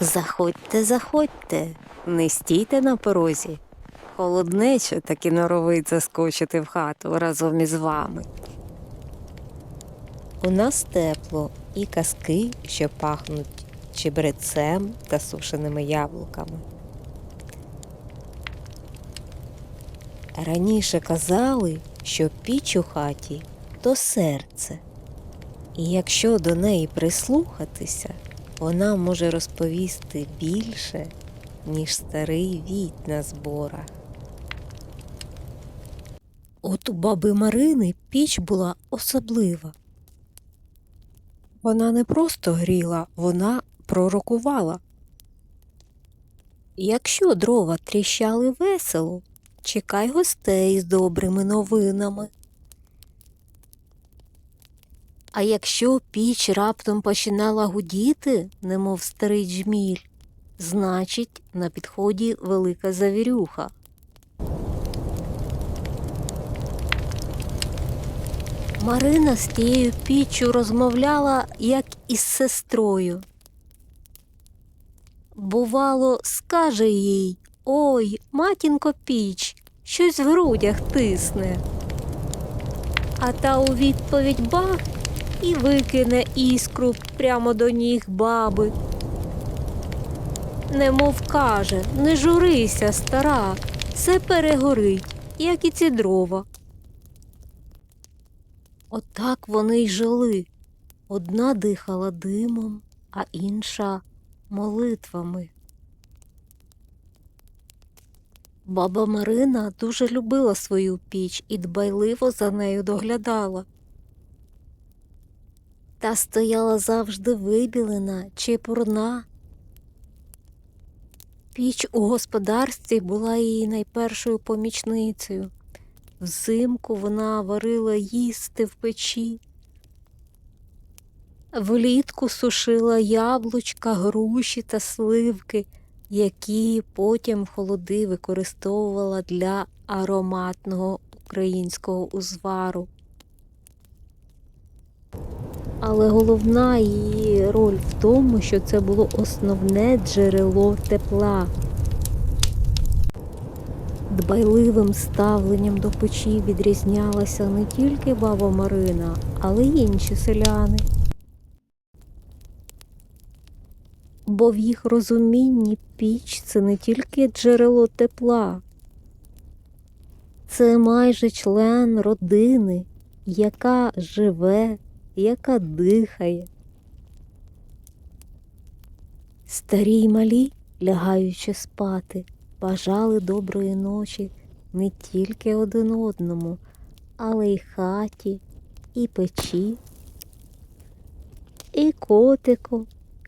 Заходьте, заходьте, не стійте на порозі. Холоднече таки норовить заскочити в хату разом із вами. У нас тепло і казки, що пахнуть чебрецем та сушеними яблуками. Раніше казали, що піч у хаті то серце, і якщо до неї прислухатися, вона може розповісти більше, ніж старий віт на зборах. От у баби Марини піч була особлива. Вона не просто гріла, вона пророкувала. Якщо дрова тріщали весело, чекай гостей з добрими новинами. А якщо піч раптом починала гудіти, немов старий джміль, значить на підході велика завірюха. Марина з тією піччю розмовляла, як із сестрою. Бувало, скаже їй Ой, матінко піч, щось в грудях тисне. А та у відповідь бах і викине іскру прямо до ніг баби. Немов каже, не журися, стара, все перегорить, як і ці дрова. Отак вони й жили. Одна дихала димом, а інша молитвами. Баба Марина дуже любила свою піч і дбайливо за нею доглядала. Та стояла завжди вибілена, чепурна. Піч у господарстві була її найпершою помічницею. Взимку вона варила їсти в печі. Влітку сушила яблучка, груші та сливки, які потім в холоди використовувала для ароматного українського узвару. Але головна її роль в тому, що це було основне джерело тепла. Дбайливим ставленням до печі відрізнялася не тільки баба Марина, але й інші селяни. Бо в їх розумінні піч це не тільки джерело тепла, це майже член родини, яка живе, яка дихає. Старі й малі, лягаючи спати, бажали доброї ночі не тільки один одному, але й хаті, і печі, і котику,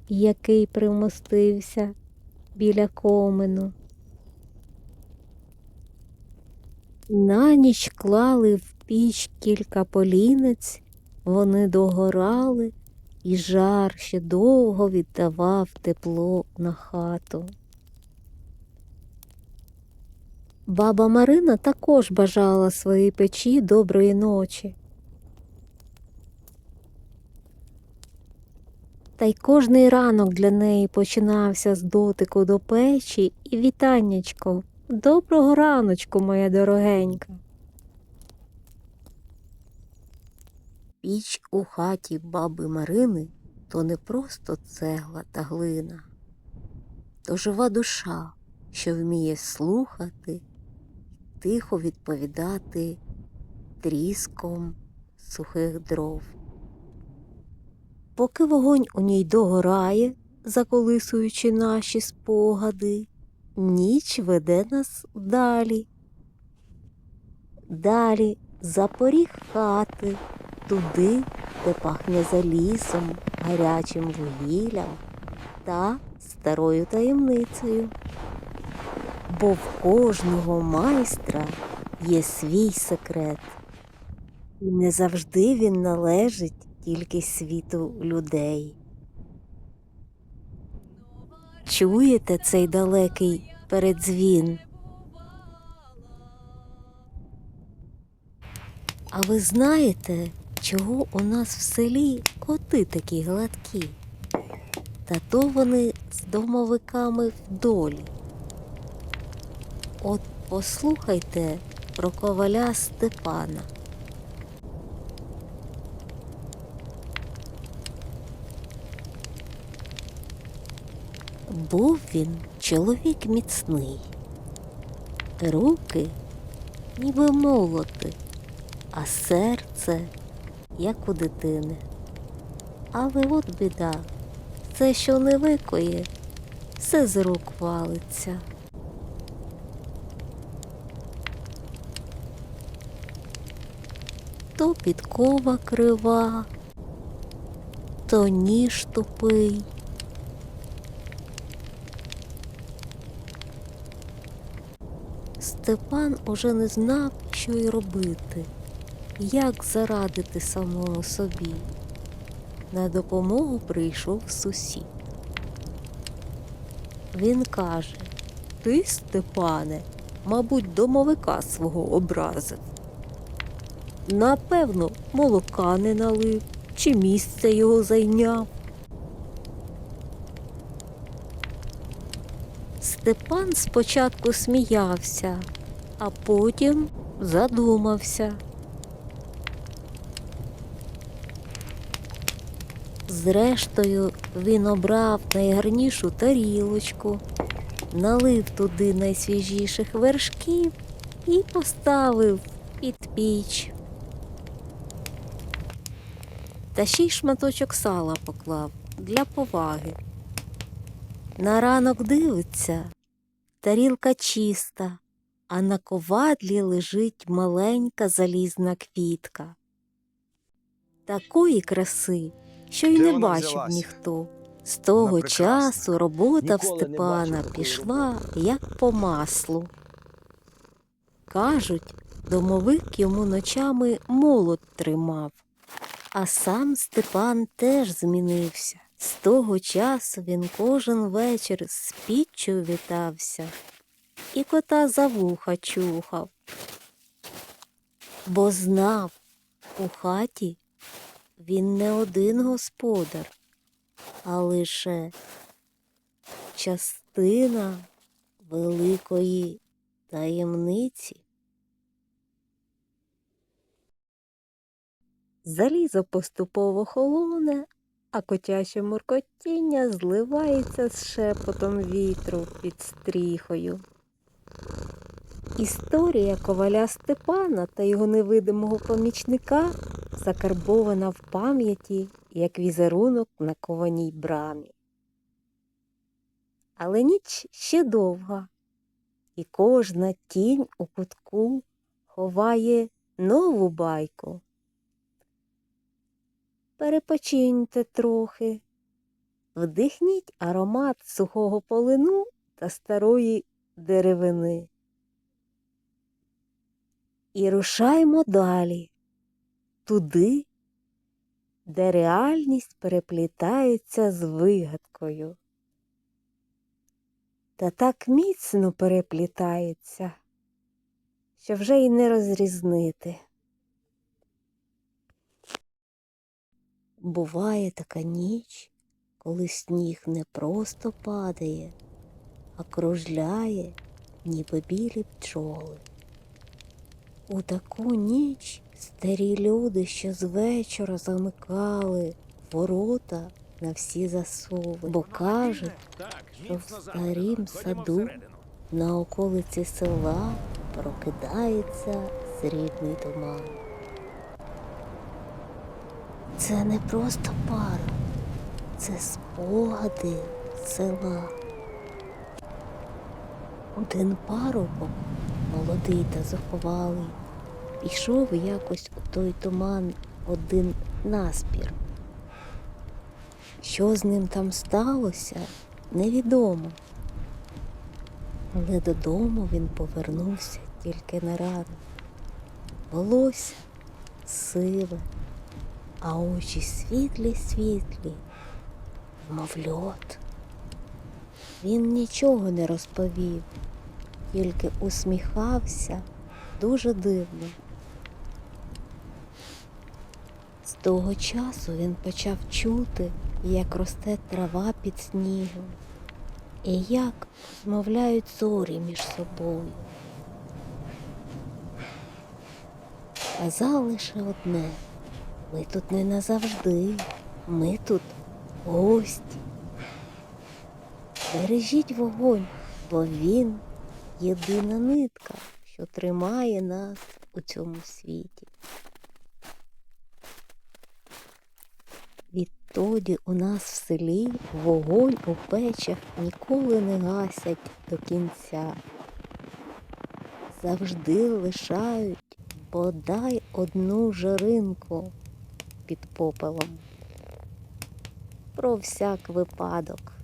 який примостився біля комину. На ніч клали в піч кілька полінець, вони догорали, і жар ще довго віддавав тепло на хату. Баба Марина також бажала своїй печі доброї ночі. Та й кожний ранок для неї починався з дотику до печі і вітаннячко. Доброго раночку, моя дорогенька. Піч у хаті баби Марини то не просто цегла та глина, то жива душа, що вміє слухати, тихо відповідати тріском сухих дров. Поки вогонь у ній догорає, заколисуючи наші спогади, ніч веде нас далі. Далі за поріг хати, туди, де пахне залізом, гарячим вугіллям та старою таємницею. Бо в кожного майстра є свій секрет, і не завжди він належить тільки світу людей. Чуєте цей далекий передзвін? А ви знаєте, чого у нас в селі коти такі гладкі? Та то вони з домовиками в долі. От послухайте про коваля Степана. Був він чоловік міцний, руки ніби молоти, а серце як у дитини. Але от біда, все, що не викоє, все з рук валиться. То підкова крива, то ніж тупий. Степан уже не знав, що й робити, як зарадити самому собі. На допомогу прийшов сусід. Він каже: Ти, Степане, мабуть, домовика свого образив. Напевно, молока не налив, чи місце його зайняв. Степан спочатку сміявся, а потім задумався. Зрештою, він обрав найгарнішу тарілочку, налив туди найсвіжіших вершків і поставив під піч. Та ще й шматочок сала поклав для поваги. На ранок дивиться, тарілка чиста, а на ковадлі лежить маленька залізна квітка. Такої краси, що й не бачив ніхто. З того часу робота в Степана пішла як по маслу. Кажуть, домовик йому ночами молот тримав, а сам Степан теж змінився. З того часу він кожен вечір з піччю вітався і кота за вуха чухав. Бо знав, у хаті він не один господар, а лише частина великої таємниці. Залізо поступово холоне, а котяче муркотіння зливається з шепотом вітру під стріхою. Історія коваля Степана та його невидимого помічника закарбована в пам'яті як візерунок на кованій брамі. Але ніч ще довга, і кожна тінь у кутку ховає нову байку. Перепочиньте трохи, вдихніть аромат сухого полину та старої деревини. І рушаймо далі, туди, де реальність переплітається з вигадкою. Та так міцно переплітається, що вже й не розрізнити. Буває така ніч, коли сніг не просто падає, а кружляє, ніби білі пчоли. У таку ніч старі люди ще з вечора замикали ворота на всі засови, бо кажуть, що в старім саду на околиці села прокидається срібний туман. Це не просто пара, це спогади села. Один парубок, молодий та заховалий, пішов якось у той туман один наспір. Що з ним там сталося, невідомо. Але додому він повернувся тільки на ранок. Волосся сиве, а очі світлі світлі, мов льод. Він нічого не розповів, тільки усміхався дуже дивно. З того часу він почав чути як росте трава під снігом, і як змовляють зорі між собою. Каза лише одне ми тут не назавжди, ми тут гості. Бережіть вогонь, бо він єдина нитка, що тримає нас у цьому світі. Відтоді у нас в селі вогонь у печах ніколи не гасять до кінця. Завжди лишають бодай одну жаринку під попелом. Про всяк випадок.